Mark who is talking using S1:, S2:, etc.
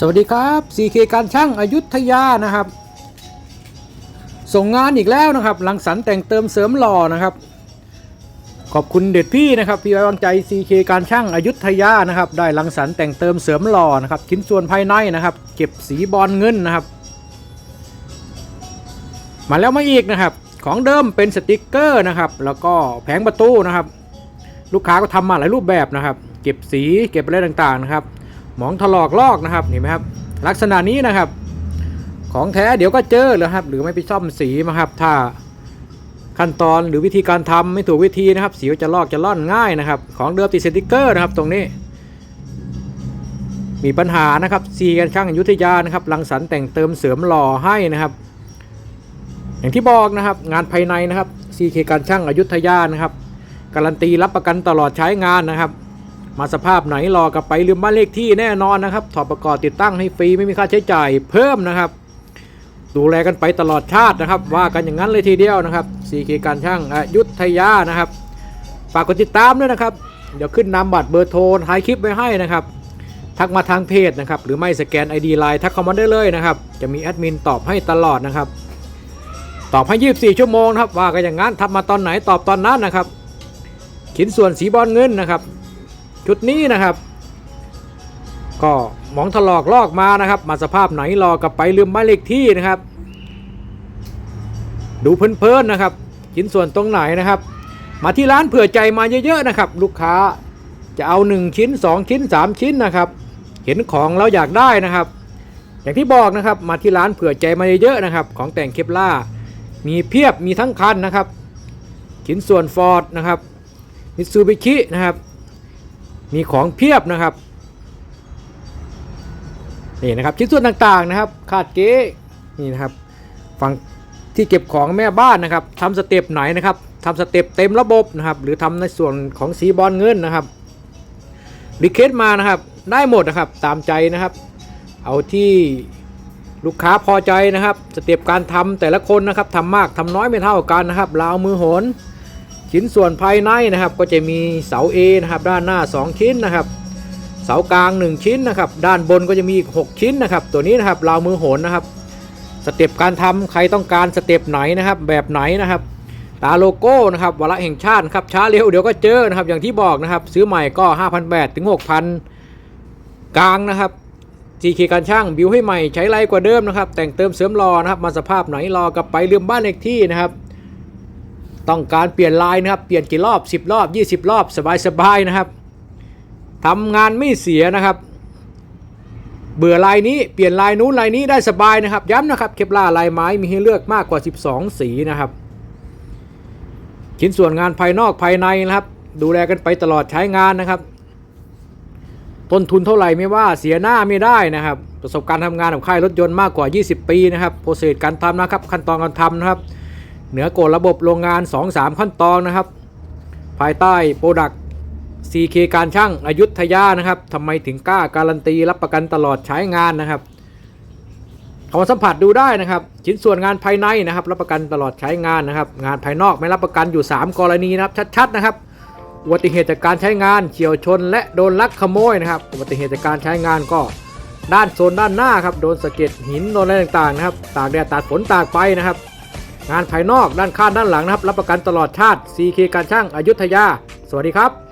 S1: สวัสดีครับ CK การช่างอายุทยานะครับ ส่งงานอีกแล้วนะครับหลังสรรแต่งเติมเสริมหล่อนะครับ ขอบคุณเด็ดพี่นะครับ พี่ไว้วางใจ CK การช่างอายุทยานะครับ ได้หลังสรรแต่งเติมเสริมหล่อนะครับชิ้นส่วนภายในนะครับ เก็บสีบอลเงินนะครับ มาแล้วมาอีกนะครับ ของเดิมเป็นสติกเกอร์นะครับ แล้วก็แผงประตูนะครับ ลูกค้าก็ทำมาหลายรูปแบบนะครับ เก็บสีเก็บอะไรต่างๆนะครับ หมองถลอกลอกนะครับเห็นไหมครับ ลักษณะนี้นะครับ ของแท้เดี๋ยวก็เจอเลยครับ หรือไม่ไปซ่อมสีมาครับ ถ้าขั้นตอนหรือวิธีการทำไม่ถูกวิธีนะครับ สีจะลอกจะล่อนง่ายนะครับ ของเดิมติดสติกเกอร์นะครับ ตรงนี้ มีปัญหานะครับซีกันช่างอยุธยานะครับรังสรรค์แต่งเติมเสริมหล่อให้นะครับ อย่างที่บอกนะครับ งานภายในนะครับซีเคการช่างอยุธยานะครับ การันตีรับประกันตลอดใช้งานนะครับ มาสภาพไหนรอกลับไปลืมบ้านเลขที่แน่นอนนะครับ ถอดประกอบติดตั้งให้ฟรีไม่มีค่าใช้จ่ายเพิ่มนะครับ ดูแลกันไปตลอดชาตินะครับ ว่ากันอย่างนั้นเลยทีเดียวนะครับสีเคการช่างอยุธยานะครับ ฝากกดติดตามด้วยนะครับ เดี๋ยวขึ้นนำบัตรเบอร์โทรท้ายคลิปไว้ให้นะครับ ทักมาทางเพจนะครับ หรือไม่สแกน ID ไลน์ทักเข้ามาได้เลยนะครับ จะมีแอดมินตอบให้ตลอดนะครับ ตอบให้ 24 ชั่วโมงนะครับ ว่ากันอย่างนั้นทำมาตอนไหนตอบตอนนั้นนะครับชิ้นส่วนสีบอลเงินนะครับ ชุดนี้นะครับ ก็มองถลอกลอกมานะครับ มาสภาพไหนรอกลับไปลืมหมายเลขที่นะครับ ดูเพลินๆนะครับชิ้นส่วนตรงไหนนะครับ มาที่ร้านเผื่อใจมาเยอะๆนะครับ ลูกค้าจะเอา 1 ชิ้น 2 ชิ้น 3 ชิ้นนะครับ เห็นของแล้วอยากได้นะครับ อย่างที่บอกนะครับมาที่ร้านเผื่อใจมาเยอะๆนะครับ ของแต่งเคปล่ามีเพียบมีทั้งคันนะครับชิ้นส่วนฟอร์ดนะครับมิตซูบิชินะครับ มีของเพียบนะครับนี่นะครับชิ้นส่วนต่างๆนะครับคาดเก๊นี่นะครับฝั่งที่เก็บของแม่บ้านนะครับทำสเต็ปไหนนะครับทำสเต็ปเต็มระบบนะครับหรือทำในส่วนของสีบอลเงินนะครับรีเควสมานะครับได้หมดนะครับตามใจนะครับ เอาที่ลูกค้าพอใจนะครับสเต็ปการทำแต่ละคนนะครับทำมากทำน้อยไม่เท่ากันนะครับลาวมือโหน ชิ้นส่วนภายในนะครับก็จะมีเสา A นะครับด้านหน้า 2 ชิ้นนะครับเสากลาง 1 ชิ้นนะครับด้านบนก็จะมีอีก 6 ชิ้นนะครับตัวนี้นะครับราวมือโหนนะครับสเต็ปการทำใครต้องการสเต็ปไหนนะครับแบบไหนนะครับตาโลโก้นะครับวาระแห่งชาติครับช้าเร็วเดี๋ยวก็เจอนะครับอย่างที่บอกนะครับซื้อใหม่ก็5,000แบถึง6,000 กลางนะครับ GK การช่างบิวให้ใหม่ใช้ไรกว่าเดิมนะครับแต่งเติมเสริมรอนะครับมาสภาพไหนรอกลับไปลืมบ้านเลขที่นะครับ ต้องการเปลี่ยนลายนะครับ เปลี่ยนกี่รอบ 10 รอบ 20 รอบสบายๆนะครับทำงานไม่เสียนะครับ เบื่อลายนี้เปลี่ยนลายนู้นลายนี้ได้สบายนะครับ ย้ำนะครับ เคปลาลายไม้มีให้เลือกมากกว่า 12 สีนะครับ ชิ้นส่วนงานภายนอกภายในนะครับ ดูแลกันไปตลอดใช้งานนะครับ ต้นทุนเท่าไหร่ไม่ว่าเสียหน้าไม่ได้นะครับ ประสบการณ์ทำงานของค่ายรถยนต์มากกว่า 20 ปีนะครับโปรเซสการทำนะครับ ขั้นตอนการทำนะครับ เหนือกฎระบบโรงงาน 2-3 ขั้นตอนนะครับ ภายใต้โปรดัก CK การช่างอายุทยานะครับทำไมถึงกล้าการันตีรับประกันตลอดใช้งานนะครับเขามาสัมผัสดูได้นะครับ ชิ้นส่วนงานภายในนะครับ รับประกันตลอดใช้งานนะครับ งานภายนอกไม่รับประกันอยู่ 3 กรณีนะครับ ชัดๆนะครับอุบัติเหตุจากการใช้งานเฉียวชน และโดนลักขโมยนะครับอุบัติเหตุจากการใช้งานก็ ด้านโซนด้านหน้าครับโดนสะเก็ดหินโดนอะไรต่างๆนะครับตากแดดตากฝนตากไปนะครับ งานภายนอกด้านข้างด้านหลังนะครับ รับประกันตลอดชาติ CK การช่างอายุทยา สวัสดีครับ